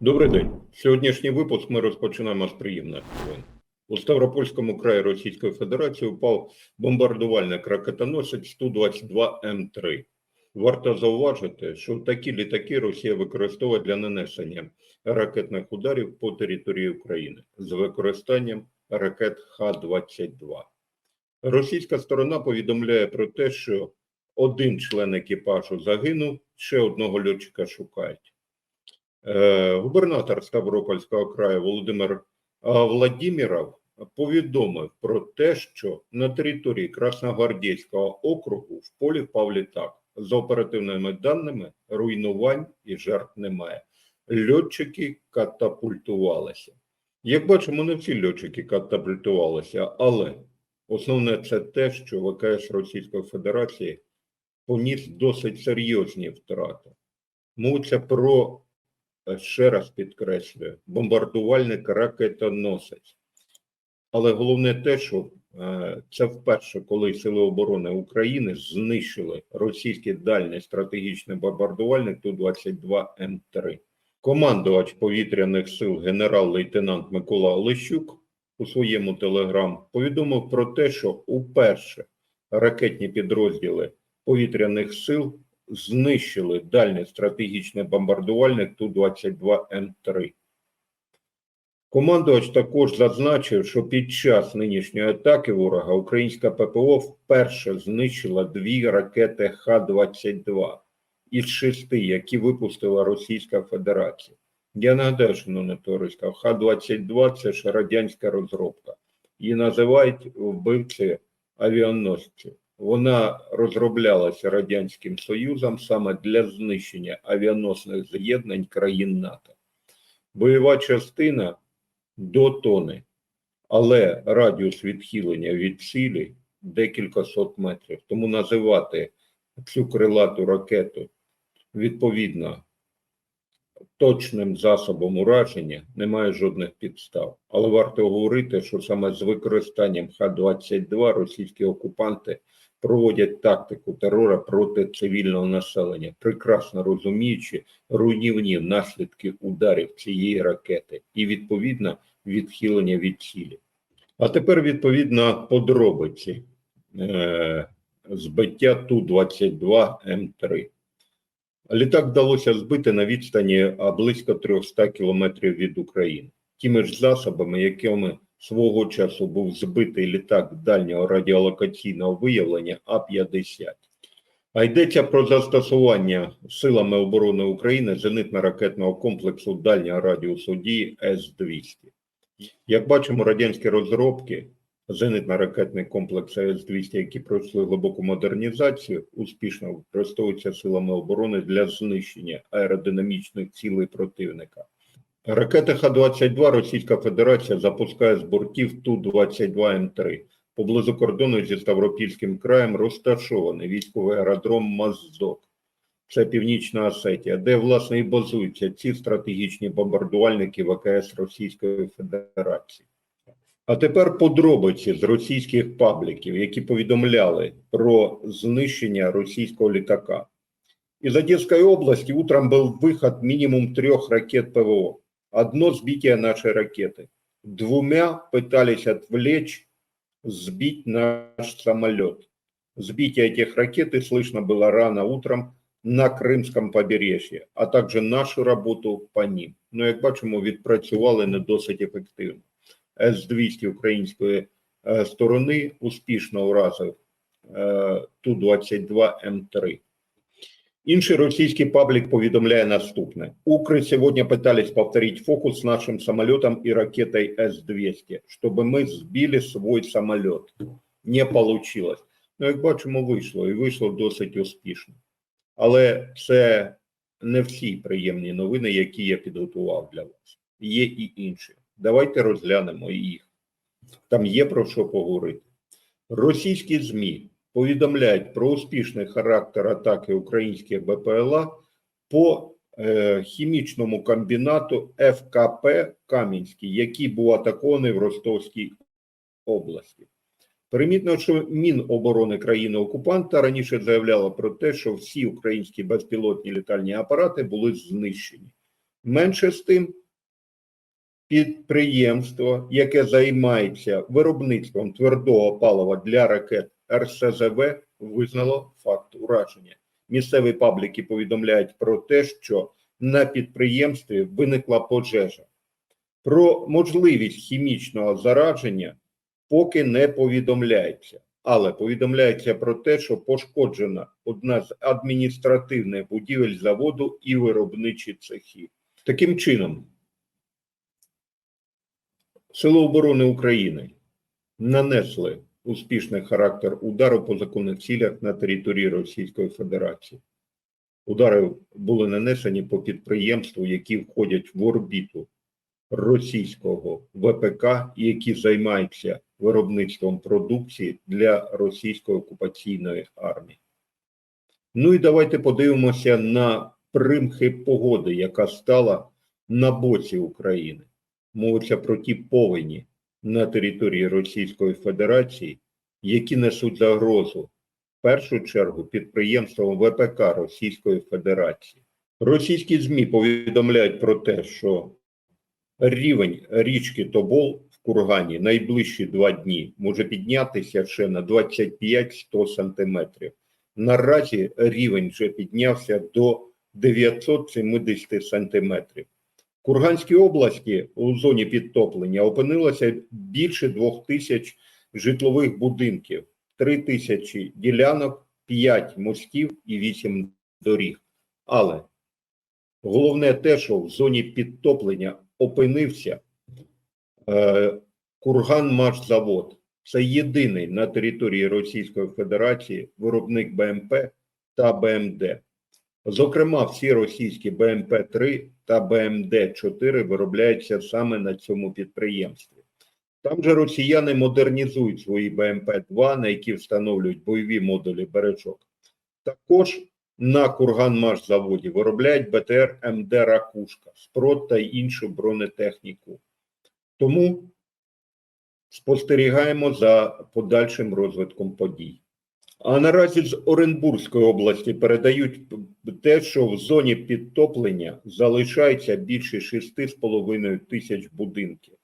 Добрий день. Сьогоднішній випуск ми розпочинаємо з приємних новин. У Ставропольському краї Російської Федерації упав бомбардувальник ракетоносець Ту-22М3. Варто зауважити, що такі літаки Росія використовує для нанесення ракетних ударів по території України з використанням ракет Х-22. Російська сторона повідомляє про те, що один член екіпажу загинув, ще одного льотчика шукають. Е, Губернатор Ставропольського краю Володимир а, Владимиров повідомив про те, що на території Красногвардійського округу в полі впав літак. За оперативними даними, руйнувань і жертв немає. Льотчики катапультувалися. Як бачимо, не всі льотчики катапультувалися, але основне це те, що ВКС Російської Федерації поніс досить серйозні втрати. Мовиться про ще раз підкреслюю, бомбардувальник ракетоносець. Але головне те, що е, це вперше, коли Сили оборони України знищили російський дальній стратегічний бомбардувальник Ту-22М3. Командувач повітряних сил генерал-лейтенант Микола Олещук у своєму телеграм повідомив про те, що уперше ракетні підрозділи повітряних сил знищили дальній стратегічний бомбардувальник Ту-22М3. Командувач також зазначив, що під час нинішньої атаки ворога українська ППО вперше знищила дві ракети Х-22 із шести, які випустила Російська Федерація. Я нагадаю, шановне товариство, Х-22 це ж радянська розробка. Її називають вбивці авіаносців. Вона розроблялася Радянським Союзом саме для знищення авіаносних з'єднань країн НАТО. Бойова частина до тони, але радіус відхилення від цілі декілька сот метрів. Тому називати цю крилату ракету відповідно точним засобом ураження немає жодних підстав. Але варто говорити, що саме з використанням Х-22 російські окупанти проводять тактику терора проти цивільного населення, прекрасно розуміючи руйнівні наслідки ударів цієї ракети і відповідно відхилення від цілі. А тепер відповідно подробиці е, збиття Ту-22М3. Літак вдалося збити на відстані близько 300 кілометрів від України. Тими ж засобами, якими свого часу був збитий літак дальнього радіолокаційного виявлення А-50. А йдеться про застосування силами оборони України зенитно-ракетного комплексу дальнього радіусу дії С-200. Як бачимо, радянські розробки, зенитно-ракетний комплекс С-200, які пройшли глибоку модернізацію, успішно використовуються силами оборони для знищення аеродинамічних цілей противника. Ракети Х-22 Російська Федерація запускає з бортів Ту-22М3. Поблизу кордону зі Ставропільським краєм розташований військовий аеродром Маздок. Це Північна Осетія, де, власне, і базуються ці стратегічні бомбардувальники ВКС Російської Федерації. А тепер подробиці з російських пабліків, які повідомляли про знищення російського літака. Из Одесской области утром был выход минимум трех ракет ПВО. Одно сбитие нашей ракеты. Двумя пытались отвлечь, сбить наш самолет. Сбитие этих ракет и слышно было рано утром на Кримському побережжі, а також нашу роботу по ним. Ну, як бачимо, відпрацювали не досить ефективно. С-200 української е, сторони успішно уразив е, Ту-22М3. Інший російський паблик повідомляє наступне. Укры сегодня пытались повторить фокус с нашим самолетом и ракетой С-200, чтобы мы сбили свой самолет. Не получилось. Ну, як бачимо, вийшло, і вийшло досить успішно. Але це не всі приємні новини, які я підготував для вас. Є і інші. Давайте розглянемо їх. Там є про що поговорити. Російські ЗМІ повідомляють про успішний характер атаки українських БПЛА по е, хімічному комбінату ФКП Кам'янський, який був атакований в Ростовській області. Примітно, що Міноборони країни-окупанта раніше заявляла про те, що всі українські безпілотні літальні апарати були знищені. Менше з тим, підприємство, яке займається виробництвом твердого палива для ракет РСЗВ, визнало факт ураження. Місцеві пабліки повідомляють про те, що на підприємстві виникла пожежа. Про можливість хімічного зараження поки не повідомляється, але повідомляється про те, що пошкоджена одна з адміністративних будівель заводу і виробничі цехи. Таким чином, Сили оборони України нанесли успішний характер удару по законних цілях на території Російської Федерації. Удари були нанесені по підприємству, які входять в орбіту російського ВПК, які займаються виробництвом продукції для російської окупаційної армії. Ну і давайте подивимося на примхи погоди, яка стала на боці України. Мовиться про ті повені на території Російської Федерації, які несуть загрозу в першу чергу підприємствам ВПК Російської Федерації. Російські ЗМІ повідомляють про те, що рівень річки Тобол в Кургані найближчі два дні може піднятися ще на 25-100 сантиметрів. Наразі рівень вже піднявся до 970 сантиметрів. Курганській області у зоні підтоплення опинилося більше двох тисяч житлових будинків, три тисячі ділянок, п'ять мостів і вісім доріг. Але головне те, що в зоні підтоплення опинився е, Курганмашзавод. Це єдиний на території Російської Федерації виробник БМП та БМД. Зокрема, всі російські БМП-3 та БМД-4 виробляються саме на цьому підприємстві. Там же росіяни модернізують свої БМП-2, на які встановлюють бойові модулі бережок. Також на Курганмашзаводі виробляють БТР МД Ракушка, спрот та іншу бронетехніку. Тому спостерігаємо за подальшим розвитком подій. А наразі з Оренбурзької області передають те, що в зоні підтоплення залишається більше 6,5 тисяч будинків.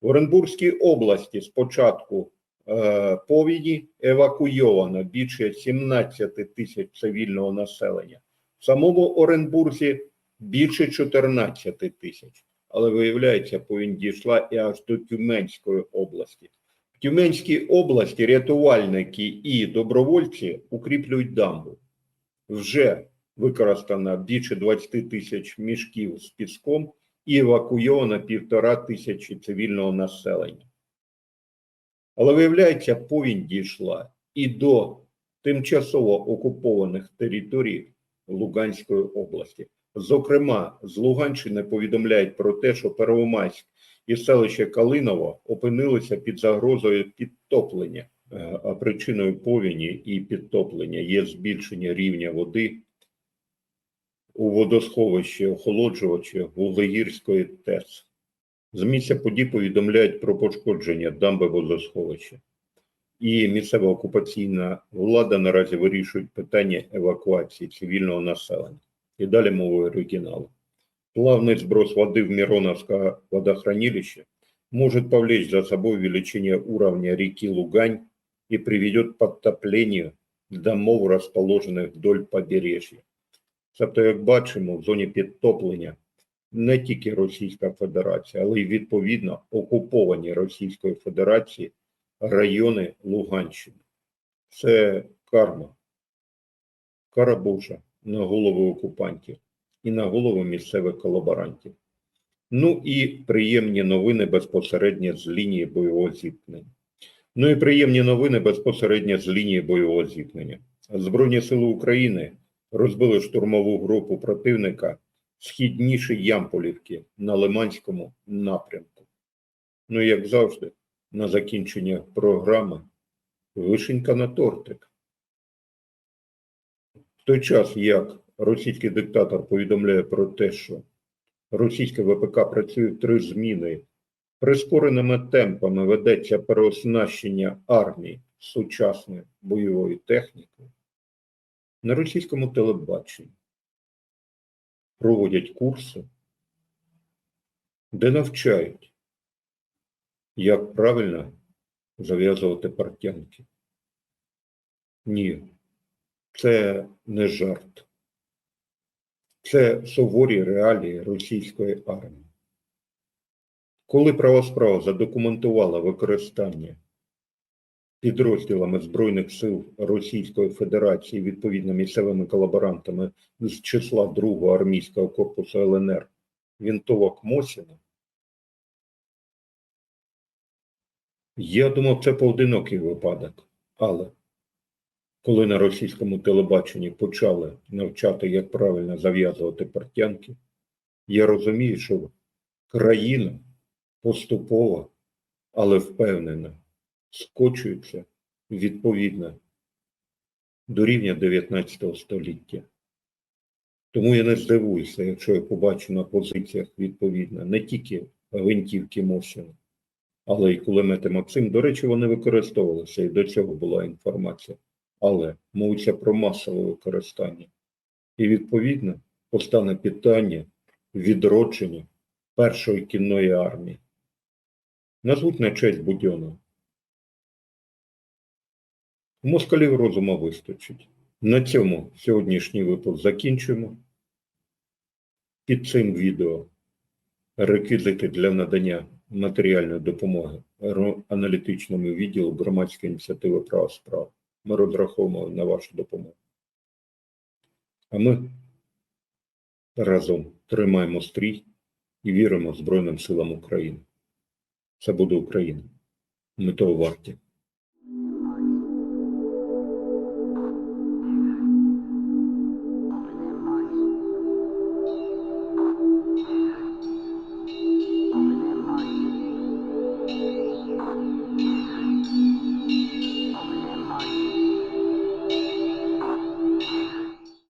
В Оренбурзькій області з початку е, повіді евакуйовано більше 17 тисяч цивільного населення. В самому Оренбурзі більше 14 тисяч. Але виявляється, повінь дійшла і аж до Тюменської області. В Тюменській області рятувальники і добровольці укріплюють дамбу. Вже використано більше 20 тисяч мішків з піском і евакуйовано півтора тисячі цивільного населення. Але виявляється, повінь дійшла і до тимчасово окупованих територій Луганської області. Зокрема, з Луганщини повідомляють про те, що Первомайськ і селище Калиново опинилися під загрозою підтоплення. Е, А причиною повіні і підтоплення є збільшення рівня води у водосховищі охолоджувачі Вуглегірської ТЕС. З місця подій повідомляють про пошкодження дамби водосховища. І місцева окупаційна влада наразі вирішують питання евакуації цивільного населення. І далі мовою оригіналу. Плавный сброс воды в Мироновское водохранилище может повлечь за собой увеличение уровня реки Лугань и приведет к подтоплению домов, расположенных вдоль побережжя. Тобто, як бачимо, в зоні підтоплення не тільки Російська Федерація, але й відповідно окуповані Російською Федерацією райони Луганщини. Це карма, кара Божа на голову окупантів і на голову місцевих колаборантів. Ну і приємні новини безпосередньо з лінії бойового зіткнення. Ну і приємні новини безпосередньо з лінії бойового зіткнення. Збройні сили України розбили штурмову групу противника східніше Ямполівки на Лиманському напрямку. Ну, як завжди, на закінчення програми вишенька на тортик. В той час, як російський диктатор повідомляє про те, що російське ВПК працює три зміни, прискореними темпами ведеться переоснащення армії сучасною бойовою технікою, на російському телебаченні проводять курси де навчають, як правильно зав'язувати партянки. Ні, це не жарт. Це суворі реалії російської армії. Коли правосправа задокументувала використання підрозділами Збройних сил Російської Федерації, відповідно місцевими колаборантами з числа 2-го армійського корпусу ЛНР вінтовок Мосіна, я думав, це поодинокий випадок, але коли на російському телебаченні почали навчати, як правильно зав'язувати партянки, я розумію, що країна поступово, але впевнено скочується відповідно до рівня 19 століття. Тому я не здивуюся, якщо я побачу на позиціях відповідно не тільки гвинтівки Мосіна, але й кулемети Максим. До речі, вони використовувалися, і до цього була інформація. Але мовиться про масове використання. І відповідно постане питання відродження першої кінної армії. Назвуть на честь Будьонова. Москалів розума вистачить. На цьому сьогоднішній випуск закінчуємо. Під цим відео реквізити для надання матеріальної допомоги аналітичному відділу громадської ініціативи права справ. Ми розраховуємо на вашу допомогу. А ми разом тримаємо стрій і віримо Збройним силам України. Це буде Україна. Ми того варті.